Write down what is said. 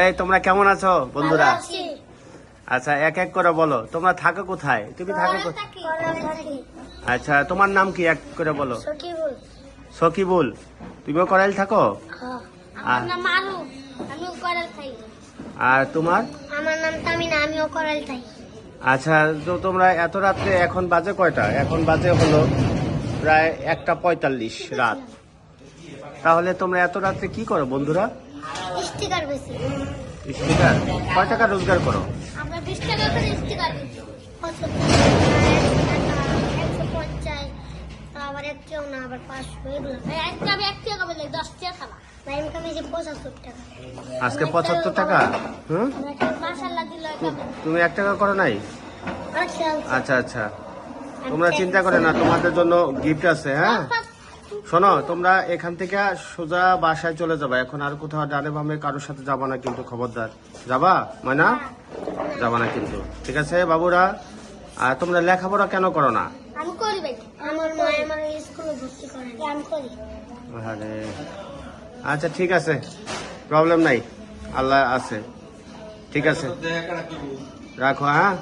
এই তোমরা কেমন আছো বন্ধুরা? আচ্ছা এক এক করে বলো। তোমরা থাকো কোথায়? তুমি থাকো কোথায় আচ্ছা তোমার নাম কি? এক করে বলো। সকিবুল। তুমিও করাইল থাকো? হ্যাঁ। আর তোমার? আমার নাম তামিনা আমিও করাল থাকি। আচ্ছা তো তোমরা এত রাত্রে এখন বাজে কয়টা? এখন বাজে হলো প্রায় একটা পঁয়তাল্লিশ রাত। তাহলে তোমরা এত রাত্রে কি করো বন্ধুরা? স্টিকার বেশি। কয় টাকা রোজগার করো? আমরা বিশ টাকা করে স্টিকার একশো পঞ্চাশ আবার একটিও না আবার পাঁচশো এগুলো। একটা আমি এক টাকা বলে দশ খাবা। আজকে পঁচাত্তর টাকা? হুম? তুমি এক টাকা করো নাই? আচ্ছা আচ্ছা। আচ্ছা তোমরা চিন্তা করে না তোমাদের জন্য গিফট আছে হ্যাঁ? শোনো তোমরা এখান থেকে সোজা বাসায় চলে যাবা। এখন আর কোথাও ডানে বামে কারোর সাথে যাবা না কিন্তু খবরদার। যাবা ময়না? যাবা না কিন্তু। ঠিক আছে বাবুরা? আর তোমরা লেখাপড়া কেন করো না? আমি করি ভাই। আমার মা আমাকে স্কুলে ভর্তি করে আমি করি। আরে আচ্ছা ঠিক আছে। প্রবলেম নাই। আল্লাহ আছে। ঠিক আছে। রাখো হ্যাঁ?